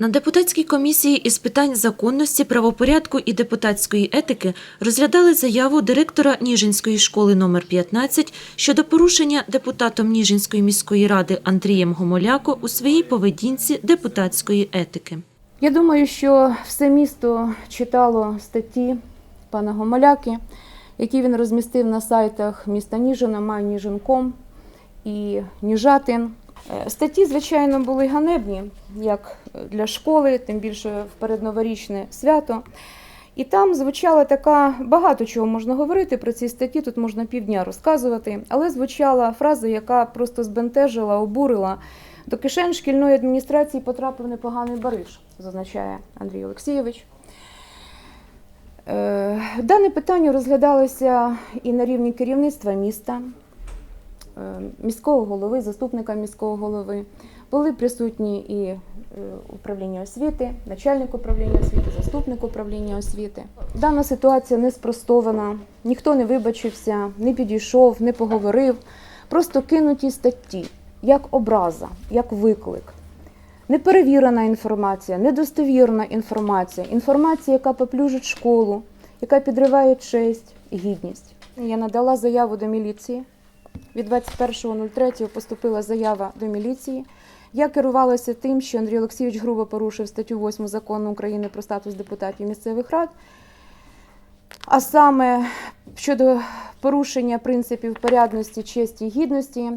На депутатській комісії із питань законності, правопорядку і депутатської етики розглядали заяву директора Ніжинської школи номер 15 щодо порушення депутатом Ніжинської міської ради Андрієм Гомоляко у своїй поведінці депутатської етики. Я думаю, що все місто читало статті пана Гомоляки, які він розмістив на сайтах міста Ніжина, MyNižin.com і Ніжатин. Е, Статті, звичайно, були ганебні, як для школи, тим більше в передноворічне свято. І там звучала така багато чого можна говорити про ці статті. Тут можна півдня розказувати, але звучала фраза, яка просто збентежила, обурила. До кишень шкільної адміністрації потрапив непоганий бариш, зазначає Андрій Олексійович. Е, Дане питання розглядалося і на рівні керівництва міста, міського голови, заступника міського голови. Були присутні і е, управління освіти, начальник управління освіти, заступник управління освіти. Дана ситуація не спростована, ніхто не вибачився, не підійшов, не поговорив. Просто кинуті статті, як образа, як виклик. Неперевірена інформація, недостовірна інформація, інформація, яка поплюжить школу, яка підриває честь і гідність. Я надала заяву до міліції. Від 21.03 поступила заява до міліції. Я керувалася тим, що Андрій Олексійович грубо порушив статтю 8 закону України про статус депутатів місцевих рад, а саме щодо порушення принципів порядності, честі і гідності,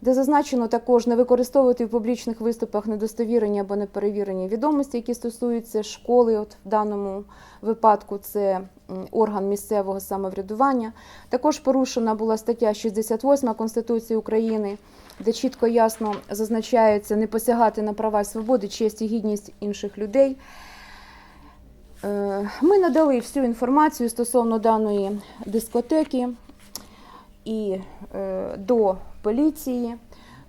де зазначено також не використовувати в публічних виступах недостовірені або неперевірені відомості, які стосуються школи. От в даному випадку це орган місцевого самоврядування. Також порушена була стаття 68 Конституції України, де чітко ясно зазначається не посягати на права свободи, честь і гідність інших людей. Е, Ми надали всю інформацію стосовно даної дискотеки і е, до поліції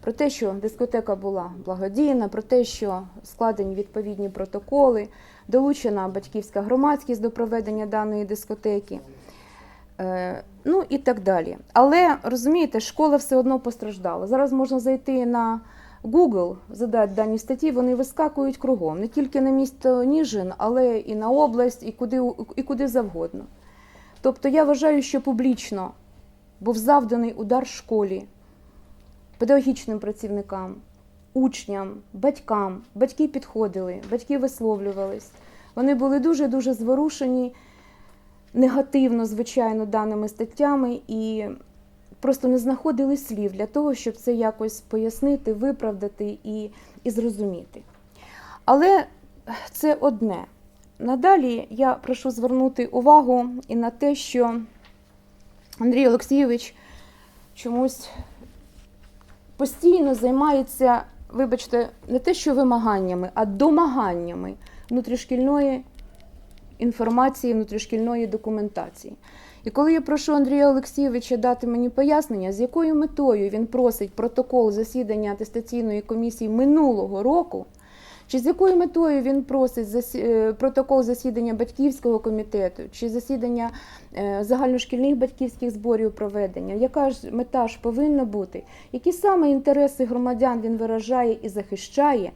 про те, що дискотека була благодійна, про те, що складені відповідні протоколи, долучена батьківська громадськість до проведення даної дискотеки. Е, Ну і так далі. Але розумієте, школа все одно постраждала. Зараз можна зайти на Google, задати дані статті, вони вискакують кругом, не тільки на місто Ніжин, але і на область, і куди, і куди завгодно. Тобто я вважаю, що публічно був завданий удар школі, педагогічним працівникам, учням, батькам. Батьки підходили, батьки висловлювались. Вони були дуже-дуже зворушені негативно, звичайно, даними статтями і просто не знаходили слів для того, щоб це якось пояснити, виправдати і, і зрозуміти. Але це одне. Надалі я прошу звернути увагу і на те, що Андрій Олексійович чомусь постійно займається, вибачте, не те, що вимаганнями, а домаганнями внутрішкільної інформації, внутрішкільної документації. І коли я прошу Андрія Олексійовича дати мені пояснення, з якою метою він просить протокол засідання атестаційної комісії минулого року, чи з якою метою він просить е, протокол засідання батьківського комітету, чи засідання е, загальношкільних батьківських зборів проведення, яка ж мета ж повинна бути, які саме інтереси громадян він виражає і захищає,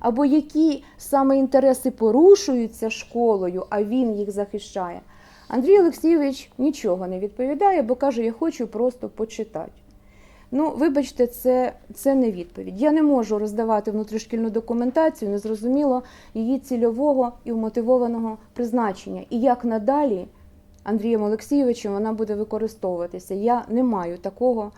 або які саме інтереси порушуються школою, а він їх захищає. Андрій Олексійович нічого не відповідає, бо каже, я хочу просто почитати. Ну, вибачте, це, це не відповідь. Я не можу роздавати внутрішкільну документацію, незрозуміло її цільового і вмотивованого призначення. І як надалі Андрієм Олексійовичем вона буде використовуватися. Я не маю такого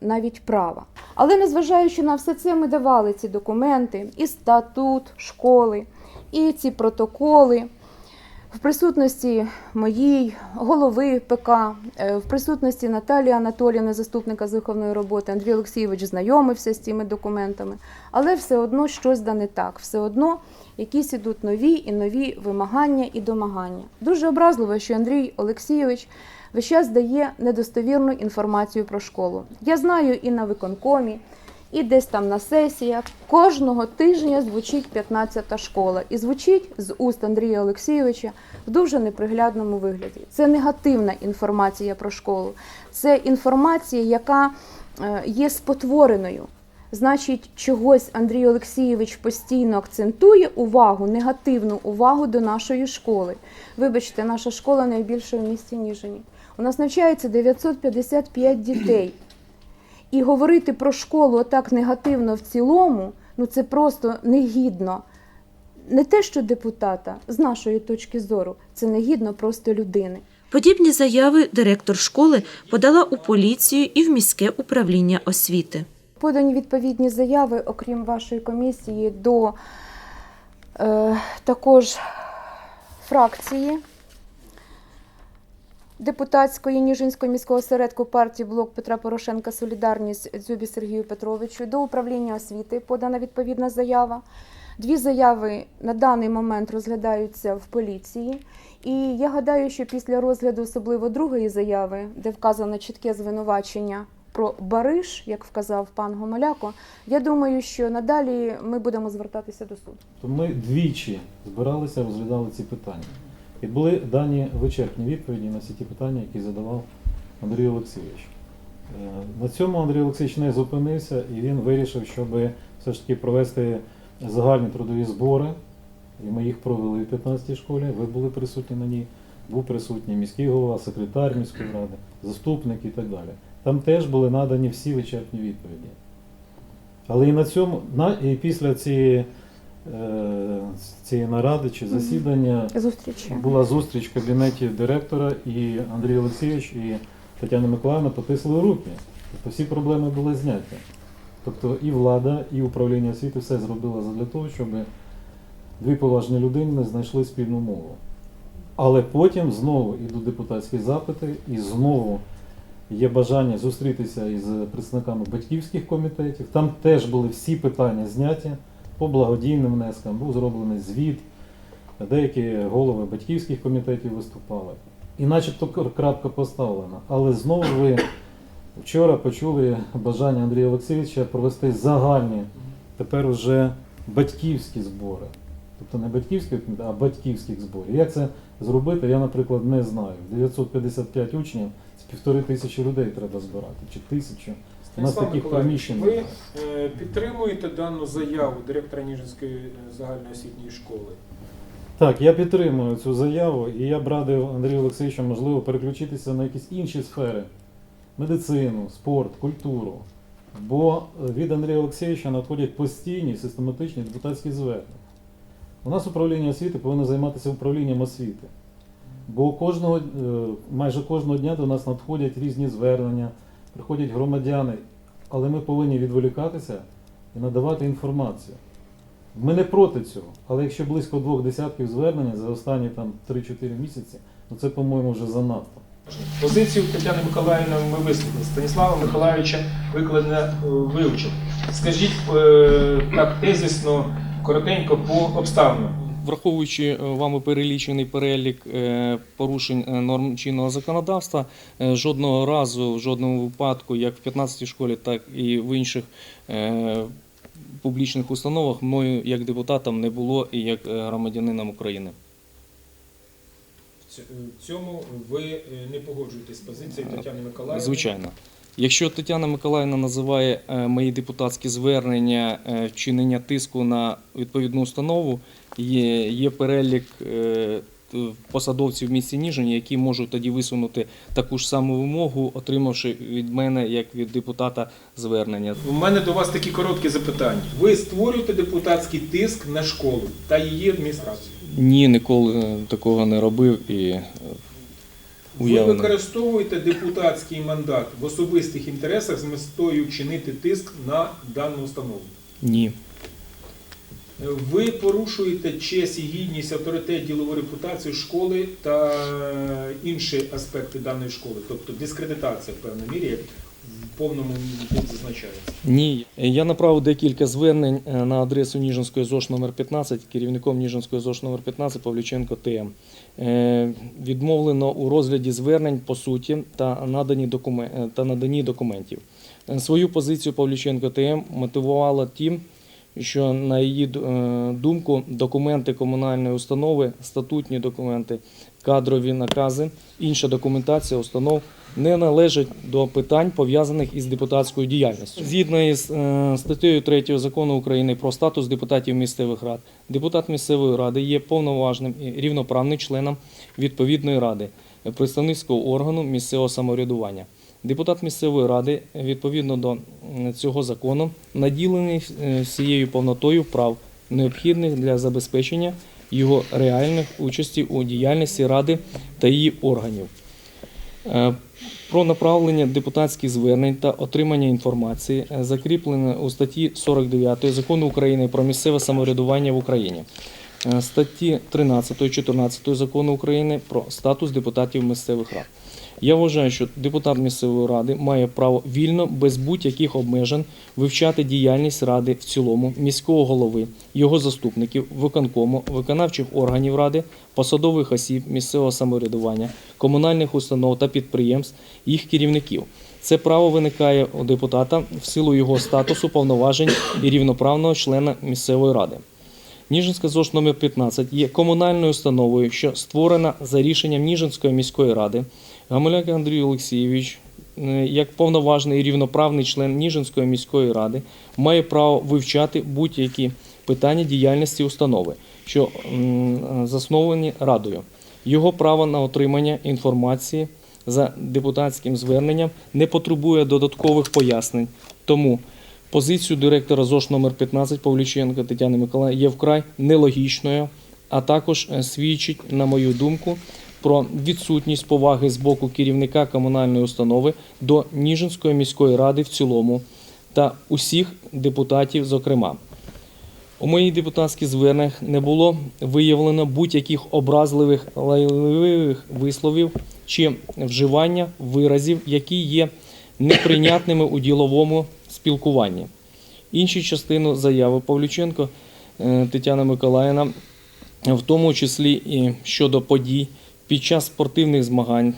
навіть права. Але незважаючи на все це, ми давали ці документи, і статут школи, і ці протоколи. В присутності моїй голови ПК, е, в присутності Наталії Анатоліївни, заступника з виховної роботи, Андрій Олексійович знайомився з цими документами, але все одно щось да не так, все одно якісь ідуть нові і нові вимагання і домагання. Дуже образливо, що Андрій Олексійович весь час дає недостовірну інформацію про школу. Я знаю і на виконкомі, і десь там на сесіях. Кожного тижня звучить 15-та школа. І звучить з уст Андрія Олексійовича в дуже неприглядному вигляді. Це негативна інформація про школу. Це інформація, яка е, є спотвореною. Значить, чогось Андрій Олексійович постійно акцентує увагу, негативну увагу до нашої школи. Вибачте, наша школа найбільша в місті Ніжині. У нас навчається 955 дітей. І говорити про школу отак негативно в цілому, ну це просто негідно. Не те, що депутата, з нашої точки зору, це негідно просто людини. Подібні заяви директор школи подала у поліцію і в міське управління освіти. Подані відповідні заяви, окрім вашої комісії, до е, також фракції депутатської Ніжинського міського осередку партії Блок Петра Порошенка Солідарність Дзюбі Сергію Петровичу, до управління освіти подана відповідна заява. Дві заяви на даний момент розглядаються в поліції. І я гадаю, що після розгляду особливо другої заяви, де вказано чітке звинувачення про Бариш, як вказав пан Гомоляко, я думаю, що надалі ми будемо звертатися до суду. То ми двічі збиралися, розглядали ці питання. І були дані вичерпні відповіді на всі ті питання, які задавав Андрій Олексійович. Е, На цьому Андрій Олексійович не зупинився і він вирішив, щоб все ж таки провести загальні трудові збори. І ми їх провели в 15-й школі. Ви були присутні на ній. Був присутній міський голова, секретар міської ради, заступник і так далі. Там теж були надані всі вичерпні відповіді. Але і на цьому, на, і після цієї, цієї наради чи засідання Зустрічі. була зустріч в кабінеті директора, і Андрій Олексійович і Тетяна Миколаївна потисли руки. Тобто всі проблеми були зняті. Тобто і влада, і управління освіти все зробило для того, щоб дві поважні людини знайшли спільну мову. Але потім знову йдуть депутатські запити, і знову є бажання зустрітися із представниками батьківських комітетів. Там теж були всі питання зняті по благодійним внескам, був зроблений звіт, деякі голови батьківських комітетів виступали. І начебто кр- крапка поставлена. Але знову ви вчора почули бажання Андрія Олексійовича провести загальні, тепер вже батьківські збори. Тобто не батьківські, а батьківських зборів. Як це зробити, я, наприклад, не знаю. 955 учнів це півтори тисячі людей треба збирати, чи тисячу. У нас Станіслав таких Миколаївич, приміщень Ви немає. е, підтримуєте дану заяву директора Ніжинської загальноосвітньої школи? Так, я підтримую цю заяву, і я б радив Андрію Олексійовичу, можливо, переключитися на якісь інші сфери: медицину, спорт, культуру. Бо від Андрія Олексійовича надходять постійні систематичні депутатські звернення. У нас управління освіти повинно займатися управлінням освіти. Бо кожного, е, майже кожного дня до нас надходять різні звернення, приходять громадяни, але ми повинні відволікатися і надавати інформацію. Ми не проти цього, але якщо близько двох десятків звернень за останні там 3-4 місяці, ну це, по-моєму, вже занадто. Позицію Тетяни Миколаївни ми висловили. Станіслава Миколаївича викладено е, вивчив. Скажіть е, так тезисно, коротенько по обставинам. Враховуючи е, вами перелічений перелік е, порушень е, норм чинного законодавства, жодного разу, в жодному випадку, як в 15-й школі, так і в інших публічних установах, мною як депутатом не було і як громадянином України. В цьому ви не погоджуєтесь з позицією Тетяни Миколаївни? Звичайно. Якщо Тетяна Миколаївна називає е, мої депутатські звернення е, вчинення тиску на відповідну установу, є, є перелік е, посадовців в місті Ніжині, які можуть тоді висунути таку ж саму вимогу, отримавши від мене як від депутата звернення. У мене до вас такі короткі запитання. Ви створюєте депутатський тиск на школу та її адміністрацію. Ні, ніколи такого не робив і е, Ви використовуєте депутатський мандат в особистих інтересах з метою чинити тиск на дану установу. Ні. Ви порушуєте честь і гідність, авторитет, ділову репутацію школи та інші аспекти даної школи, тобто дискредитація в певній мірі, повному тут зазначається. Ні, я направив декілька звернень е, на адресу Ніжинської ЗОШ номер 15 керівником Ніжинської ЗОШ номер 15 Павлюченко ТМ. Е, Відмовлено у розгляді звернень по суті та надані е, та наданні документів. Свою позицію Павлюченко ТМ мотивувала тим, що на її думку документи комунальної установи, статутні документи, кадрові накази, інша документація установ не належать до питань, пов'язаних із депутатською діяльністю. Згідно із е, статтею 3 закону України про статус депутатів місцевих рад, депутат місцевої ради є повноважним і рівноправним членом відповідної ради, е, представницького органу місцевого самоврядування. Депутат місцевої ради відповідно до цього закону наділений е, всією повнотою прав, необхідних для забезпечення його реальних участі у діяльності ради та її органів. Е, Про направлення депутатських звернень та отримання інформації е, закріплене у статті 49 Закону України про місцеве самоврядування в Україні, статті 13 14 Закону України про статус депутатів місцевих рад. Я вважаю, що депутат місцевої ради має право вільно, без будь-яких обмежень, вивчати діяльність ради в цілому, міського голови, його заступників, виконкому, виконавчих органів ради, посадових осіб місцевого самоврядування, комунальних установ та підприємств, їх керівників. Це право виникає у депутата в силу його статусу, повноважень і рівноправного члена місцевої ради. Ніжинська ЗОЖ номер 15 є комунальною установою, що створена за рішенням Ніжинської міської ради. Гамуляк Андрій Олексійович, е, як повноважний і рівноправний член Ніжинської міської ради, має право вивчати будь-які питання діяльності установи, що засновані радою. Його право на отримання інформації за депутатським зверненням не потребує додаткових пояснень. Тому позицію директора ЗОЖ номер 15 Павліченка Тетяни Миколаївни є вкрай нелогічною, а також е, свідчить, на мою думку, про відсутність поваги з боку керівника комунальної установи до Ніжинської міської ради в цілому та усіх депутатів, зокрема. У моїй депутатських зверненнях не було виявлено будь-яких образливих лайливих висловів чи вживання виразів, які є неприйнятними у діловому спілкуванні. Іншу частину заяви Павлюченко е, Тетяна Миколаївна, в тому числі і щодо подій під час спортивних змагань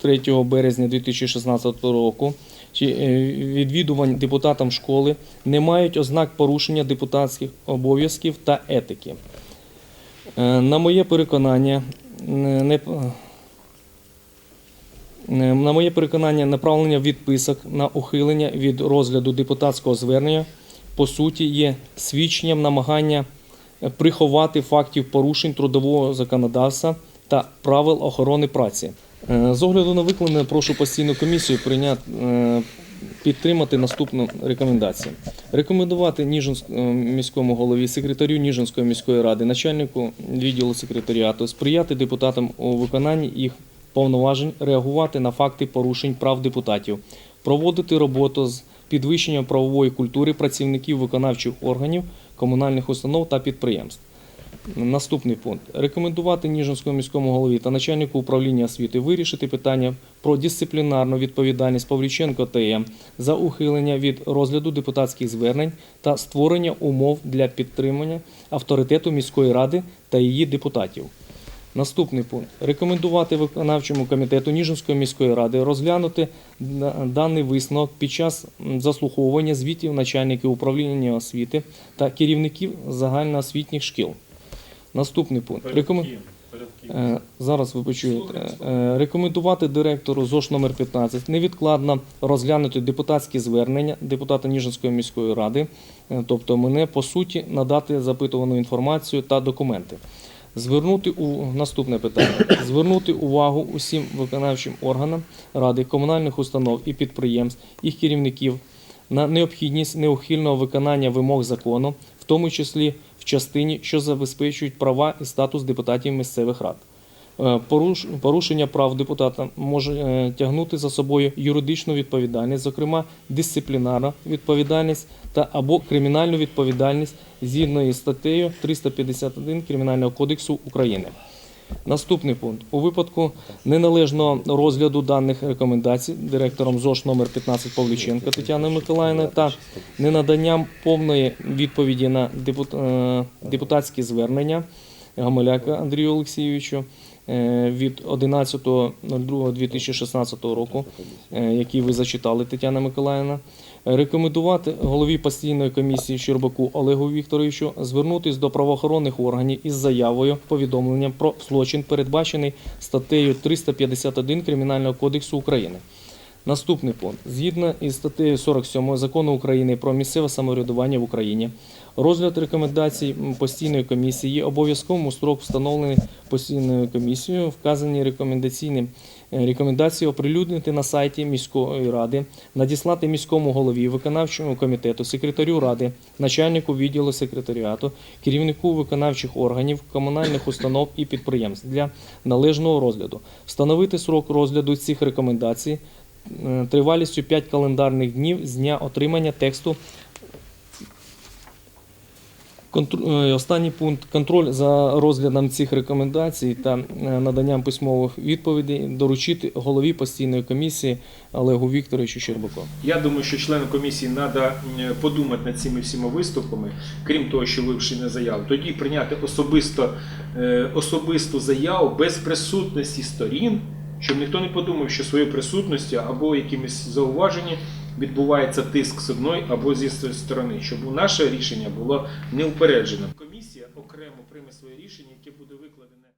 3 березня 2016 року е, відвідувань депутатам школи не мають ознак порушення депутатських обов'язків та етики. Е, На моє переконання, не- на моє переконання, направлення відписок на ухилення від розгляду депутатського звернення по суті є свідченням намагання е, приховати фактів порушень трудового законодавства та правил охорони праці. Е, З огляду на викладене, прошу постійну комісію прийняти. е, Підтримати наступну рекомендацію. Рекомендувати Ніжинському міському голові, секретарю Ніжинської міської ради, начальнику відділу секретаріату сприяти депутатам у виконанні їх повноважень реагувати на факти порушень прав депутатів, проводити роботу з підвищенням правової культури працівників виконавчих органів, комунальних установ та підприємств. Наступний пункт. Рекомендувати Ніжинському міському голові та начальнику управління освіти вирішити питання про дисциплінарну відповідальність Павліченко ТМ за ухилення від розгляду депутатських звернень та створення умов для підтримання авторитету міської ради та її депутатів. Наступний пункт. Рекомендувати виконавчому комітету Ніжинської міської ради розглянути даний висновок під час заслуховування звітів начальників управління освіти та керівників загальноосвітніх шкіл. Наступний пункт. Рекомен... Е, Зараз ви почуєте. Е, Рекомендувати директору ЗОЖ номер 15 невідкладно розглянути депутатські звернення депутата Ніжинської міської ради, е, тобто мене по суті надати запитувану інформацію та документи. Звернути у наступне питання: звернути увагу усім виконавчим органам ради комунальних установ і підприємств, їх керівників на необхідність неухильного виконання вимог закону, в тому числі в частині, що забезпечують права і статус депутатів місцевих рад. Е, поруш- Порушення прав депутата може е, тягнути за собою юридичну відповідальність, зокрема дисциплінарну відповідальність та або кримінальну відповідальність згідно із статтею 351 Кримінального кодексу України. Наступний пункт. У випадку неналежного розгляду даних рекомендацій директором ЗОЖ номер 15 Павліченка Тетяни Миколаївни та ненаданням повної відповіді на е, депутатські звернення Гамаляка Андрію Олексійовичу, від 11.02.2016 року, е, який ви зачитали, Тетяна Миколаївна. Рекомендувати голові постійної комісії Щербаку Олегу Вікторовичу звернутися до правоохоронних органів із заявою повідомленням про злочин, передбачений статтею 351 Кримінального кодексу України. Наступний пункт. Згідно із статтею 47 Закону України про місцеве самоврядування в Україні, розгляд рекомендацій постійної комісії є обов'язковим у строк, встановлений постійною комісією. Вказані рекомендаційні е, рекомендації оприлюднити на сайті міської ради, надіслати міському голові, виконавчому комітету, секретарю ради, начальнику відділу секретаріату, керівнику виконавчих органів, комунальних установ і підприємств для належного розгляду, встановити срок розгляду цих рекомендацій тривалістю 5 календарних днів з дня отримання тексту. Е, Останній пункт контроль за розглядом цих рекомендацій та е, наданням письмових відповідей доручити голові постійної комісії Олегу Вікторовичу Щербаку. Я думаю, що членам комісії треба подумати над цими всіма виступами, крім того, що ви вшли заяву, тоді прийняти особисто, е, особисту заяву без присутності сторін, щоб ніхто не подумав, що своєю присутністю або якимись зауваженнями відбувається тиск з одної або зі сторони, щоб наше рішення було неупереджено. Комісія окремо прийме своє рішення, яке буде викладене.